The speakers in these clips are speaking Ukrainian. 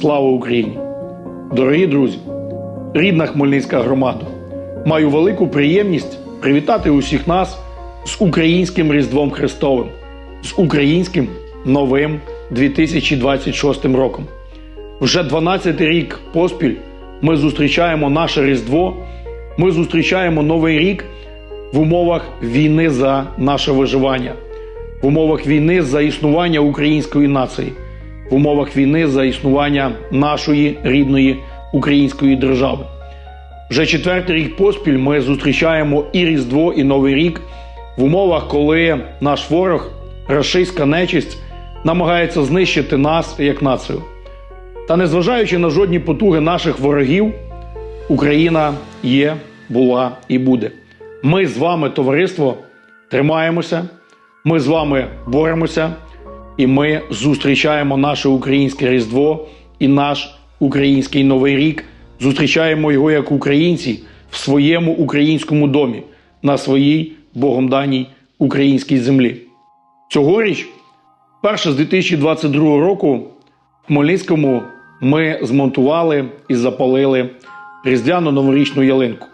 Слава Україні! Дорогі друзі! Рідна Хмельницька громада! Маю велику приємність привітати усіх нас з українським Різдвом Христовим, з українським новим 2026 роком. Вже 12 рік поспіль ми зустрічаємо наше Різдво, ми зустрічаємо Новий рік в умовах війни за наше виживання, в умовах війни за існування української нації, в умовах війни за існування нашої рідної української держави. Вже четвертий рік поспіль ми зустрічаємо і Різдво, і Новий рік в умовах, коли наш ворог, рашистська нечисть, намагається знищити нас як націю. Та незважаючи на жодні потуги наших ворогів, Україна є, була і буде. Ми з вами, товариство, тримаємося, ми з вами боремося, і ми зустрічаємо наше українське Різдво і наш український Новий рік. Зустрічаємо його як українці в своєму українському домі, на своїй Богом даній українській землі. Цьогоріч, перше з 2022 року, в Хмельницькому ми змонтували і запалили різдвяну новорічну ялинку.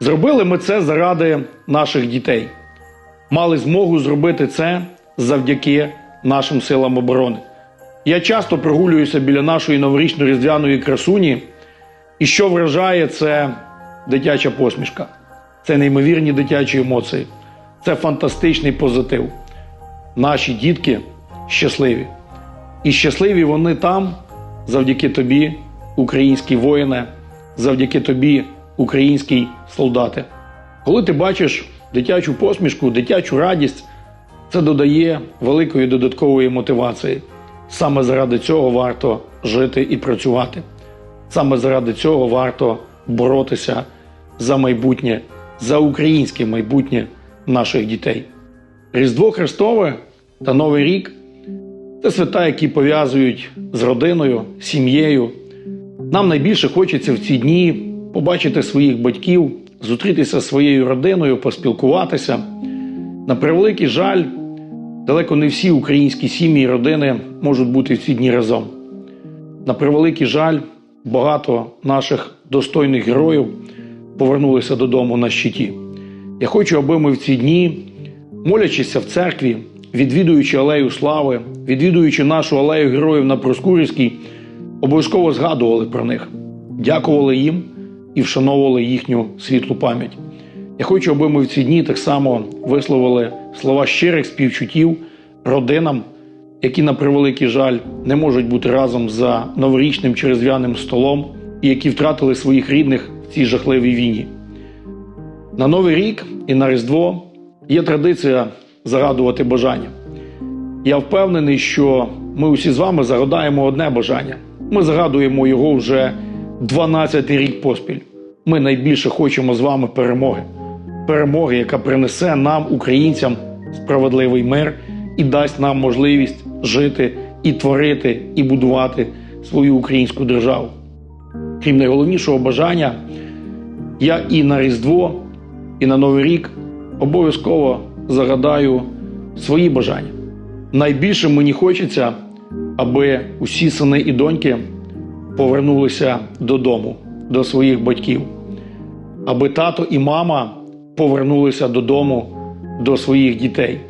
Зробили ми це заради наших дітей. Мали змогу зробити це завдяки нашим силам оборони. Я часто прогулююся біля нашої новорічної різдвяної красуні, і що вражає, це дитяча посмішка, це неймовірні дитячі емоції, це фантастичний позитив. Наші дітки щасливі. І щасливі вони там завдяки тобі, українські воїни, завдяки тобі, український солдати. Коли ти бачиш дитячу посмішку, дитячу радість, це додає великої додаткової мотивації. Саме заради цього варто жити і працювати. Саме заради цього варто боротися за майбутнє, за українське майбутнє наших дітей. Різдво Христове та Новий рік це свята, які пов'язують з родиною, сім'єю. Нам найбільше хочеться в ці дні побачити своїх батьків, зустрітися зі своєю родиною, поспілкуватися. На превеликий жаль, далеко не всі українські сім'ї і родини можуть бути в ці дні разом. На превеликий жаль, багато наших достойних героїв повернулися додому на щиті. Я хочу, аби ми в ці дні, молячися в церкві, відвідуючи алею слави, відвідуючи нашу алею героїв на Проскурівській, обов'язково згадували про них, дякували їм і вшановували їхню світлу пам'ять. Я хочу, аби ми в ці дні так само висловили слова щирих співчуттів родинам, які, на превеликий жаль, не можуть бути разом за новорічним чи різдвяним столом, і які втратили своїх рідних в цій жахливій війні. На Новий рік і на Різдво є традиція загадувати бажання. Я впевнений, що ми усі з вами загадаємо одне бажання. Ми загадуємо його вже 12 рік поспіль. Ми найбільше хочемо з вами перемоги. Перемоги, яка принесе нам, українцям, справедливий мир і дасть нам можливість жити і творити, і будувати свою українську державу. Крім найголовнішого бажання, я і на Різдво, і на Новий рік обов'язково загадаю свої бажання. Найбільше мені хочеться, аби усі сини і доньки повернулися додому, до своїх батьків, аби тато і мама повернулися додому до своїх дітей,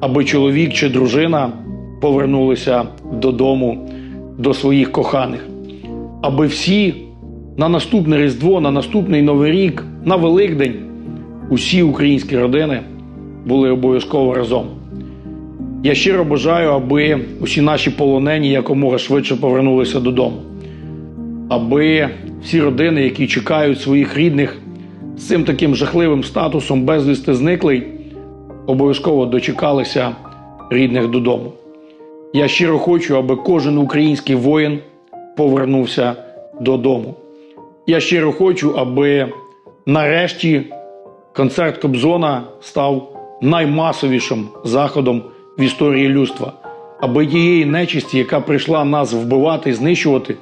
аби чоловік чи дружина повернулися додому до своїх коханих, аби всі на наступне Різдво, на наступний Новий рік, на Великдень усі українські родини були обов'язково разом. Я щиро бажаю, аби усі наші полонені якомога швидше повернулися додому, аби всі родини, які чекають своїх рідних цим таким жахливим статусом безвісти зниклий, обов'язково дочекалися рідних додому. Я щиро хочу, аби кожен український воїн повернувся додому. Я щиро хочу, аби нарешті концерт Кобзона став наймасовішим заходом в історії людства, аби тієї нечисті, яка прийшла нас вбивати і знищувати,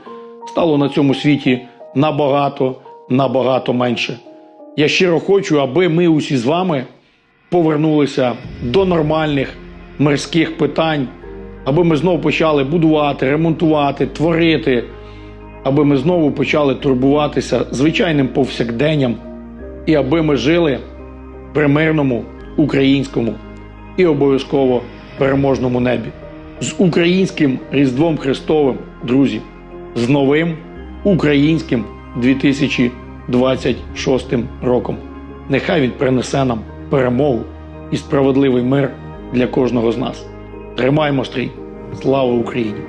стало на цьому світі набагато, набагато менше. Я щиро хочу, аби ми усі з вами повернулися до нормальних мирських питань, аби ми знову почали будувати, ремонтувати, творити, аби ми знову почали турбуватися звичайним повсякденням, і аби ми жили при мирному українському і обов'язково переможному небі. З українським Різдвом Христовим, друзі, з новим українським 2026 роком. Нехай він принесе нам перемогу і справедливий мир для кожного з нас. Тримаємо стрій! Слава Україні!